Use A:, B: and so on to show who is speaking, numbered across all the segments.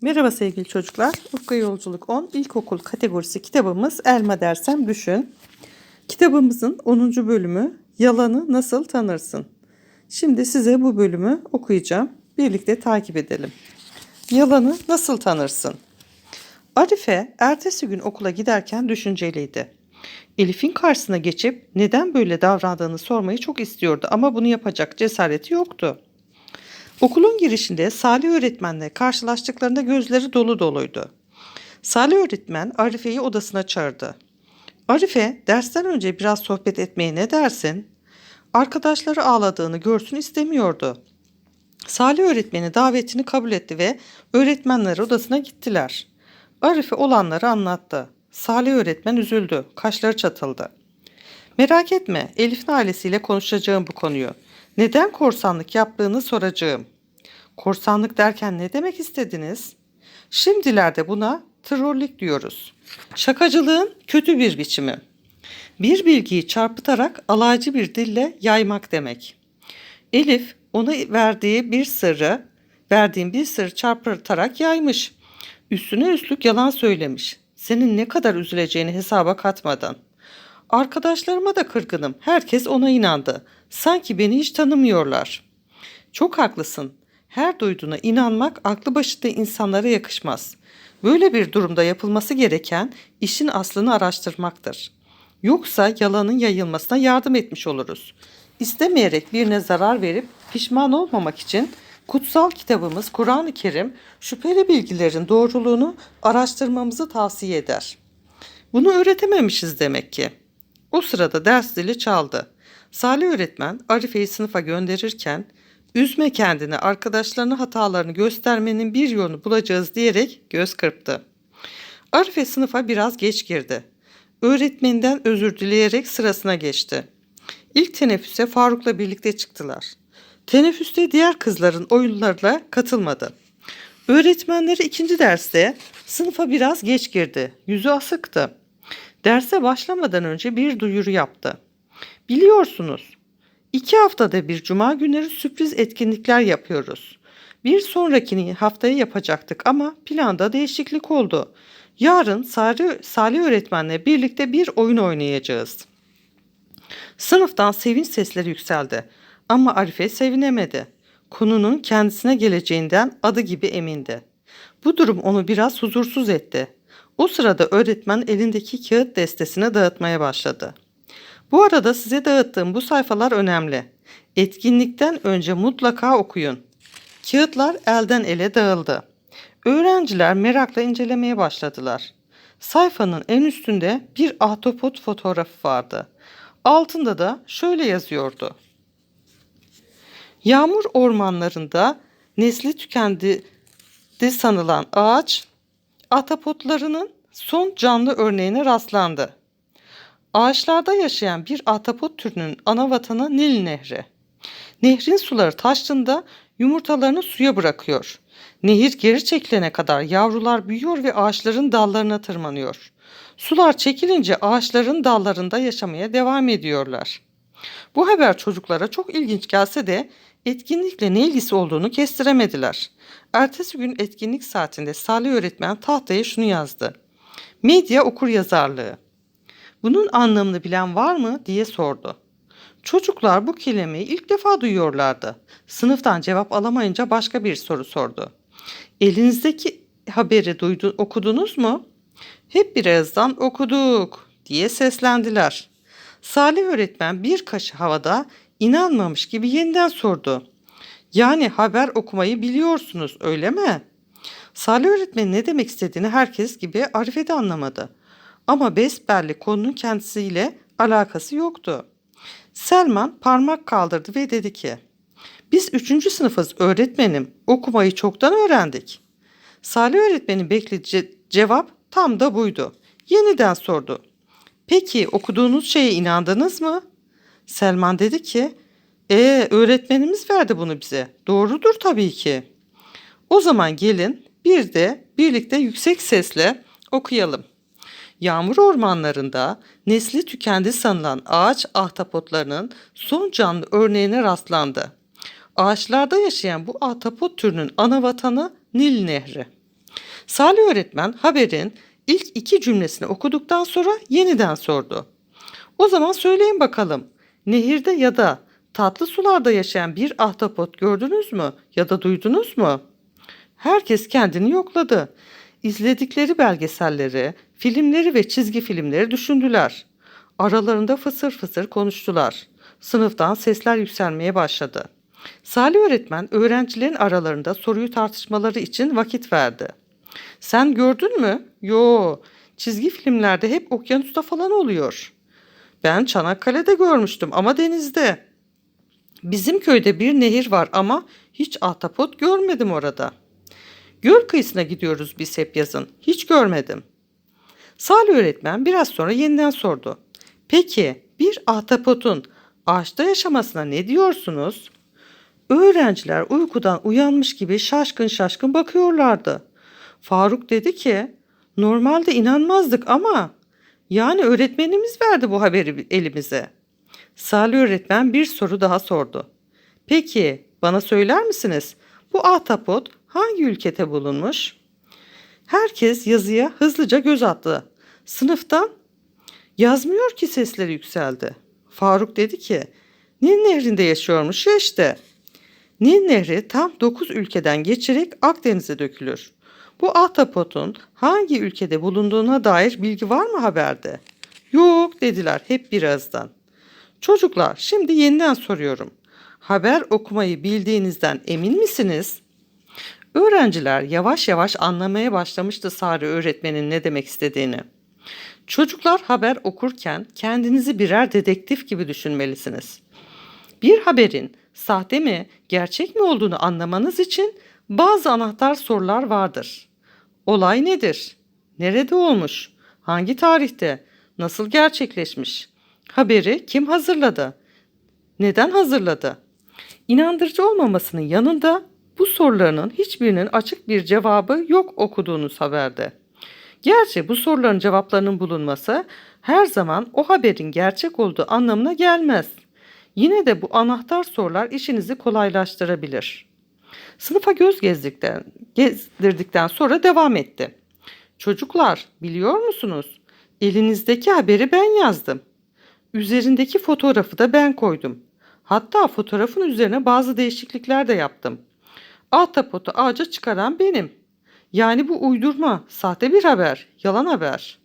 A: Merhaba sevgili çocuklar. Ufka Yolculuk 10 İlkokul kategorisi kitabımız Elma Dersem Düşün. Kitabımızın 10. bölümü Yalanı Nasıl Tanırsın? Şimdi size bu bölümü okuyacağım. Birlikte takip edelim. Yalanı nasıl tanırsın? Arife ertesi gün okula giderken düşünceliydi. Elif'in karşısına geçip neden böyle davrandığını sormayı çok istiyordu ama bunu yapacak cesareti yoktu. Okulun girişinde Salih öğretmenle karşılaştıklarında gözleri dolu doluydu. Salih öğretmen Arife'yi odasına çağırdı. Arife, dersten önce biraz sohbet etmeye ne dersin? Arkadaşları ağladığını görsün istemiyordu. Salih öğretmeni davetini kabul etti ve öğretmenler odasına gittiler. Arife olanları anlattı. Salih öğretmen üzüldü, kaşları çatıldı. Merak etme, Elif'in ailesiyle konuşacağım bu konuyu. Neden korsanlık yaptığını soracağım. Korsanlık derken ne demek istediniz? Şimdilerde buna trollik diyoruz. Şakacılığın kötü bir biçimi. Bir bilgiyi çarpıtarak alaycı bir dille yaymak demek. Elif ona verdiği bir sırrı, verdiğim bir sırrı çarpıtarak yaymış. Üstüne üstlük yalan söylemiş. Senin ne kadar üzüleceğini hesaba katmadan. Arkadaşlarıma da kırgınım. Herkes ona inandı. Sanki beni hiç tanımıyorlar. Çok haklısın. Her duyduğuna inanmak aklı başında insanlara yakışmaz. Böyle bir durumda yapılması gereken işin aslını araştırmaktır. Yoksa yalanın yayılmasına yardım etmiş oluruz. İstemeyerek birine zarar verip pişman olmamak için kutsal kitabımız Kur'an-ı Kerim şüpheli bilgilerin doğruluğunu araştırmamızı tavsiye eder. Bunu öğretememişiz demek ki. O sırada ders zili çaldı. Salih öğretmen Arife'yi sınıfa gönderirken üzme kendini arkadaşlarına hatalarını göstermenin bir yolunu bulacağız diyerek göz kırptı. Arife sınıfa biraz geç girdi. Öğretmeninden özür dileyerek sırasına geçti. İlk teneffüse Faruk'la birlikte çıktılar. Teneffüste diğer kızların oyunlarına katılmadı. Öğretmenleri ikinci derste sınıfa biraz geç girdi. Yüzü asıktı. Derse başlamadan önce bir duyuru yaptı. Biliyorsunuz, iki haftada bir cuma günleri sürpriz etkinlikler yapıyoruz. Bir sonrakini haftaya yapacaktık ama planda değişiklik oldu. Yarın Salih, öğretmenle birlikte bir oyun oynayacağız. Sınıftan sevinç sesleri yükseldi ama Arife sevinemedi. Konunun kendisine geleceğinden adı gibi emindi. Bu durum onu biraz huzursuz etti. O sırada öğretmen elindeki kağıt destesini dağıtmaya başladı. Bu arada size dağıttığım bu sayfalar önemli. Etkinlikten önce mutlaka okuyun. Kağıtlar elden ele dağıldı. Öğrenciler merakla incelemeye başladılar. Sayfanın en üstünde bir ahtapot fotoğrafı vardı. Altında da şöyle yazıyordu. Yağmur ormanlarında nesli tükendi sanılan ağaç ahtapotlarının son canlı örneğine rastlandı. Ağaçlarda yaşayan bir ahtapot türünün ana vatanı Nil Nehri. Nehrin suları taştığında yumurtalarını suya bırakıyor. Nehir geri çekilene kadar yavrular büyüyor ve ağaçların dallarına tırmanıyor. Sular çekilince ağaçların dallarında yaşamaya devam ediyorlar. Bu haber çocuklara çok ilginç gelse de etkinlikle ne ilgisi olduğunu kestiremediler. Ertesi gün etkinlik saatinde Salih öğretmen tahtaya şunu yazdı. Medya okur yazarlığı. Bunun anlamını bilen var mı diye sordu. Çocuklar bu kelimeyi ilk defa duyuyorlardı. Sınıftan cevap alamayınca başka bir soru sordu. Elinizdeki haberi duydu, okudunuz mu? Hep birazdan okuduk diye seslendiler. Salih öğretmen bir kaşı havada inanmamış gibi yeniden sordu. Yani haber okumayı biliyorsunuz öyle mi? Salih öğretmenin ne demek istediğini herkes gibi Arife de anlamadı. Ama besbelli konunun kendisiyle alakası yoktu. Selman parmak kaldırdı ve dedi ki biz üçüncü sınıfız öğretmenim okumayı çoktan öğrendik. Salih öğretmenin beklediği cevap tam da buydu. Yeniden sordu. Peki okuduğunuz şeye inandınız mı? Selman dedi ki ee, öğretmenimiz verdi bunu bize. Doğrudur tabii ki. O zaman gelin bir de birlikte yüksek sesle okuyalım. Yağmur ormanlarında nesli tükendi sanılan ağaç ahtapotlarının son canlı örneğine rastlandı. Ağaçlarda yaşayan bu ahtapot türünün ana vatanı Nil Nehri. Salih öğretmen haberin ilk iki cümlesini okuduktan sonra yeniden sordu. O zaman söyleyin bakalım. Nehirde ya da tatlı sularda yaşayan bir ahtapot gördünüz mü ya da duydunuz mu? Herkes kendini yokladı. İzledikleri belgeselleri, filmleri ve çizgi filmleri düşündüler. Aralarında fısır fısır konuştular. Sınıftan sesler yükselmeye başladı. Salih öğretmen öğrencilerin aralarında soruyu tartışmaları için vakit verdi. Sen gördün mü? Yo, çizgi filmlerde hep okyanusta falan oluyor. Ben Çanakkale'de görmüştüm ama denizde. Bizim köyde bir nehir var ama hiç ahtapot görmedim orada. Göl kıyısına gidiyoruz biz hep yazın. Hiç görmedim. Salih öğretmen biraz sonra yeniden sordu. Peki bir ahtapotun ağaçta yaşamasına ne diyorsunuz? Öğrenciler uykudan uyanmış gibi şaşkın şaşkın bakıyorlardı. Faruk dedi ki, normalde inanmazdık ama yani öğretmenimiz verdi bu haberi elimize. Salih öğretmen bir soru daha sordu. Peki bana söyler misiniz bu ahtapot hangi ülkede bulunmuş? Herkes yazıya hızlıca göz attı. Sınıftan yazmıyor ki sesleri yükseldi. Faruk dedi ki Nil Nehri'nde yaşıyormuş ya işte. Nil Nehri tam 9 ülkeden geçerek Akdeniz'e dökülür. Bu ahtapotun hangi ülkede bulunduğuna dair bilgi var mı haberde? Yok dediler hep birazdan. Çocuklar şimdi yeniden soruyorum. Haber okumayı bildiğinizden emin misiniz? Öğrenciler yavaş yavaş anlamaya başlamıştı Sari öğretmenin ne demek istediğini. Çocuklar haber okurken kendinizi birer dedektif gibi düşünmelisiniz. Bir haberin sahte mi, gerçek mi olduğunu anlamanız için bazı anahtar sorular vardır. Olay nedir? Nerede olmuş? Hangi tarihte? Nasıl gerçekleşmiş? Haberi kim hazırladı? Neden hazırladı? İnandırıcı olmamasının yanında bu sorularının hiçbirinin açık bir cevabı yok okuduğunuz haberde. Gerçi bu soruların cevaplarının bulunması her zaman o haberin gerçek olduğu anlamına gelmez. Yine de bu anahtar sorular işinizi kolaylaştırabilir. Sınıfa göz gezdikten, gezdirdikten sonra devam etti. Çocuklar biliyor musunuz? Elinizdeki haberi ben yazdım. Üzerindeki fotoğrafı da ben koydum. Hatta fotoğrafın üzerine bazı değişiklikler de yaptım. Ahtapotu ağaca çıkaran benim. Yani bu uydurma, sahte bir haber, yalan haber.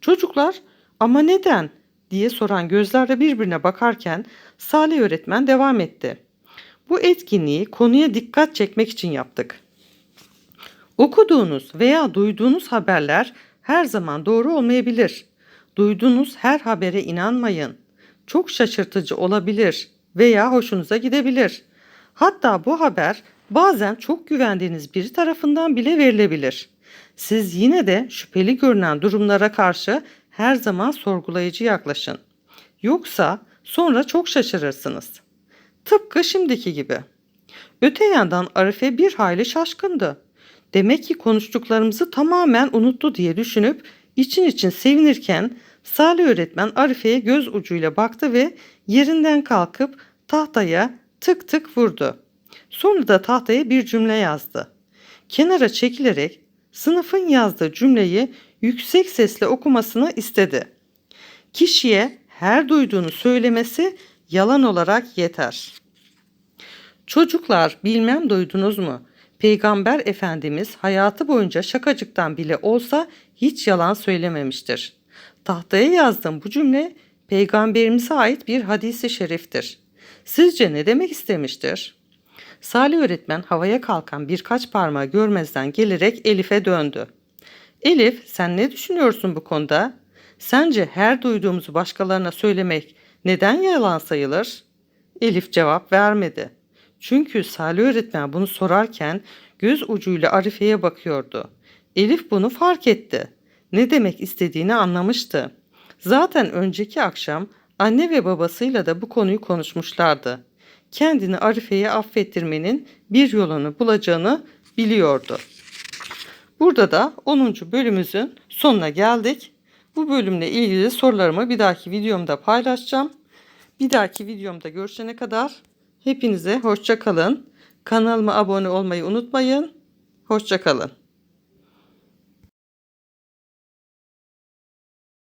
A: Çocuklar ama neden diye soran gözlerle birbirine bakarken Salih öğretmen devam etti. Bu etkinliği konuya dikkat çekmek için yaptık. Okuduğunuz veya duyduğunuz haberler her zaman doğru olmayabilir. Duyduğunuz her habere inanmayın. Çok şaşırtıcı olabilir veya hoşunuza gidebilir. Hatta bu haber bazen çok güvendiğiniz biri tarafından bile verilebilir. Siz yine de şüpheli görünen durumlara karşı her zaman sorgulayıcı yaklaşın. Yoksa sonra çok şaşırırsınız. Tıpkı şimdiki gibi. Öte yandan Arife bir hayli şaşkındı. Demek ki konuştuklarımızı tamamen unuttu diye düşünüp için için sevinirken Salih öğretmen Arife'ye göz ucuyla baktı ve yerinden kalkıp tahtaya tık tık vurdu. Sonra da tahtaya bir cümle yazdı. Kenara çekilerek sınıfın yazdığı cümleyi yüksek sesle okumasını istedi. Kişiye her duyduğunu söylemesi yalan olarak yeter. Çocuklar bilmem duydunuz mu? Peygamber Efendimiz hayatı boyunca şakacıktan bile olsa hiç yalan söylememiştir. Tahtaya yazdığım bu cümle peygamberimize ait bir hadisi şeriftir. Sizce ne demek istemiştir? Salih öğretmen havaya kalkan birkaç parmağı görmezden gelerek Elif'e döndü. Elif sen ne düşünüyorsun bu konuda? Sence her duyduğumuzu başkalarına söylemek neden yalan sayılır? Elif cevap vermedi. Çünkü Salih öğretmen bunu sorarken göz ucuyla Arife'ye bakıyordu. Elif bunu fark etti. Ne demek istediğini anlamıştı. Zaten önceki akşam anne ve babasıyla da bu konuyu konuşmuşlardı. Kendini Arife'ye affettirmenin bir yolunu bulacağını biliyordu. Burada da 10. bölümümüzün sonuna geldik. Bu bölümle ilgili sorularımı bir dahaki videomda paylaşacağım. Bir dahaki videomda görüşene kadar hepinize hoşça kalın. Kanalıma abone olmayı unutmayın. Hoşça kalın.